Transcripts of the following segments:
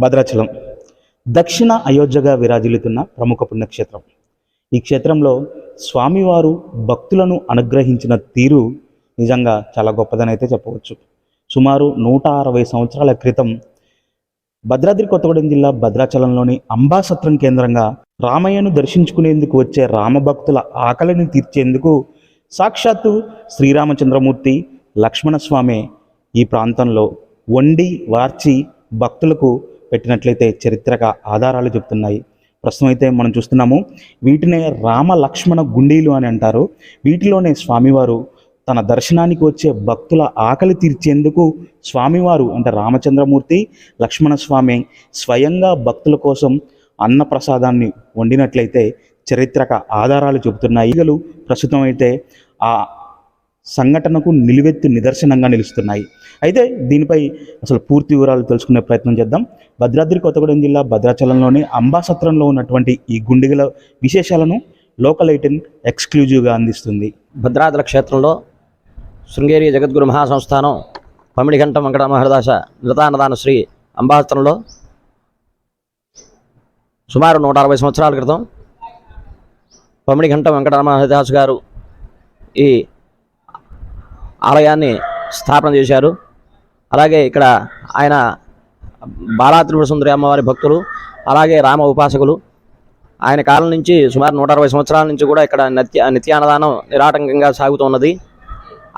భద్రాచలం. దక్షిణ అయోధ్యగా విరాజిల్లుతున్న ప్రముఖ పుణ్యక్షేత్రం. ఈ క్షేత్రంలో స్వామివారు భక్తులను అనుగ్రహించిన తీరు నిజంగా చాలా గొప్పదని అయితే చెప్పవచ్చు. సుమారు నూట అరవై సంవత్సరాల క్రితం భద్రాద్రి కొత్తగూడెం జిల్లా భద్రాచలంలోని అంబాసత్రం కేంద్రంగా రామయ్యను దర్శించుకునేందుకు వచ్చే రామభక్తుల ఆకలిని తీర్చేందుకు సాక్షాత్తు శ్రీరామచంద్రమూర్తి లక్ష్మణస్వామి ఈ ప్రాంతంలో వండి వార్చి భక్తులకు పెట్టినట్లయితే చరిత్రక ఆధారాలు చెప్తున్నాయి. ప్రస్తుతం అయితే మనం చూస్తున్నాము వీటినే రామ లక్ష్మణ గుండీలు అని అంటారు. వీటిలోనే స్వామివారు తన దర్శనానికి వచ్చే భక్తుల ఆకలి తీర్చేందుకు స్వామివారు అంటే రామచంద్రమూర్తి లక్ష్మణస్వామి స్వయంగా భక్తుల కోసం అన్నప్రసాదాన్ని వండినట్లయితే చరిత్రక ఆధారాలు చెబుతున్నాయి. ఈగలు ప్రస్తుతం అయితే ఆ సంఘటనకు నిలువెత్తు నిదర్శనంగా నిలుస్తున్నాయి. అయితే దీనిపై అసలు పూర్తి వివరాలు తెలుసుకునే ప్రయత్నం చేద్దాం. భద్రాద్రి కొత్తగూడెం జిల్లా భద్రాచలంలోని అంబాసత్రంలో ఉన్నటువంటి ఈ గుండిగల విశేషాలను లోకల్ ఎయిటీన్ ఎక్స్క్లూజివ్గా అందిస్తుంది. భద్రాచల క్షేత్రంలో శృంగేరి జగద్గురు మహాసంస్థానం పమిడిఘంట వెంకట మహర్దాస నృతానదాన శ్రీ అంబాసత్రంలో సుమారు నూట అరవై సంవత్సరాల క్రితం పమిడిఘంట వెంకట మహర్దాస్ గారు ఈ ఆలయాన్ని స్థాపన చేశారు. అలాగే ఇక్కడ ఆయన బాలా త్రిపుర సుందరి అమ్మవారి భక్తులు అలాగే రామ ఉపాసకులు. ఆయన కాలం నుంచి సుమారు నూట అరవై సంవత్సరాల నుంచి కూడా ఇక్కడ నిత్య నిత్యాన్నదానం నిరాటంకంగా సాగుతున్నది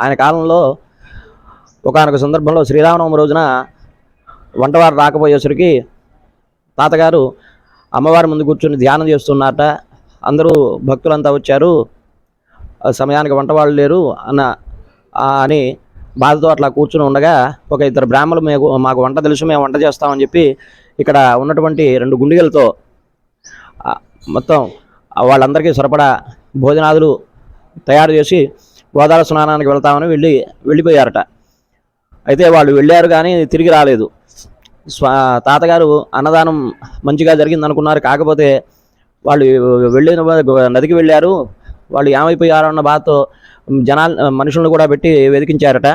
ఆయన కాలంలో ఒకనొక సందర్భంలో శ్రీరామనవమి రోజున వంటవారు రాకపోయేసరికి తాతగారు అమ్మవారి ముందు కూర్చొని ధ్యానం చేస్తున్నారట. అందరూ భక్తులంతా వచ్చారు. సమయానికి వంటవాళ్ళు లేరు. అన్న అని బాధతో అట్లా కూర్చుని ఉండగా ఒక ఇద్దరు బ్రాహ్మణులు మేము మాకు వంట తెలుసు మేము వంట చేస్తామని చెప్పి ఇక్కడ ఉన్నటువంటి రెండు గుండిగలతో మొత్తం వాళ్ళందరికీ సరిపడా భోజనాదులు తయారు చేసి గోదావరి స్నానానికి వెళ్తామని వెళ్ళి వెళ్ళిపోయారట. అయితే వాళ్ళు వెళ్ళారు కానీ తిరిగి రాలేదు. స్వా తాతగారు అన్నదానం మంచిగా జరిగింది అనుకున్నారు కాకపోతే వాళ్ళు వెళ్ళిన నదికి వెళ్ళారు. వాళ్ళు ఏమైపోయారు అన్న బాధతో జనాలు మనుషులను కూడా పెట్టి వెతికించారట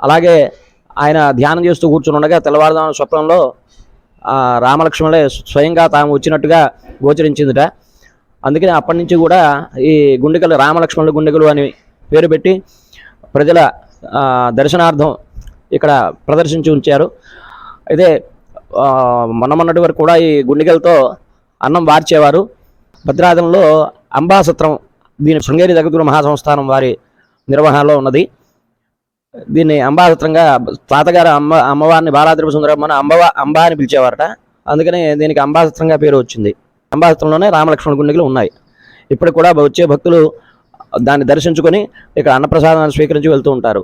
అలాగే ఆయన ధ్యానం చేస్తూ కూర్చుని ఉండగా తెల్లవారుదాం స్వప్నంలో రామలక్ష్మణులే స్వయంగా తాము వచ్చినట్టుగా గోచరించిందిట. అందుకని అప్పటి నుంచి కూడా ఈ గుండెకలు రామలక్ష్మణుల గుండెకలు అని పేరు పెట్టి ప్రజల దర్శనార్థం ఇక్కడ ప్రదర్శించి ఉంచారు. అయితే మొన్న మొన్నటి వరకు కూడా ఈ గుండెకలతో అన్నం వార్చేవారు. భద్రాచలంలో అంబాసత్రం దీని శృంగేరి జగద్గురు మహాసంస్థానం వారి నిర్వహణలో ఉన్నది. దీన్ని అంబాసత్రంగా తాతగారు అమ్మ అమ్మవారిని బాలాద్రిప సుందరమ్మని అంబవ అంబా అని పిలిచేవారట. అందుకని దీనికి అంబాసత్రంగా పేరు వచ్చింది. అంబాసత్రంలోనే రామలక్ష్మణ గుండెలు ఉన్నాయి. ఇప్పటికి కూడా వచ్చే భక్తులు దాన్ని దర్శించుకొని ఇక్కడ అన్నప్రసాదాన్ని స్వీకరించి వెళ్తూ ఉంటారు.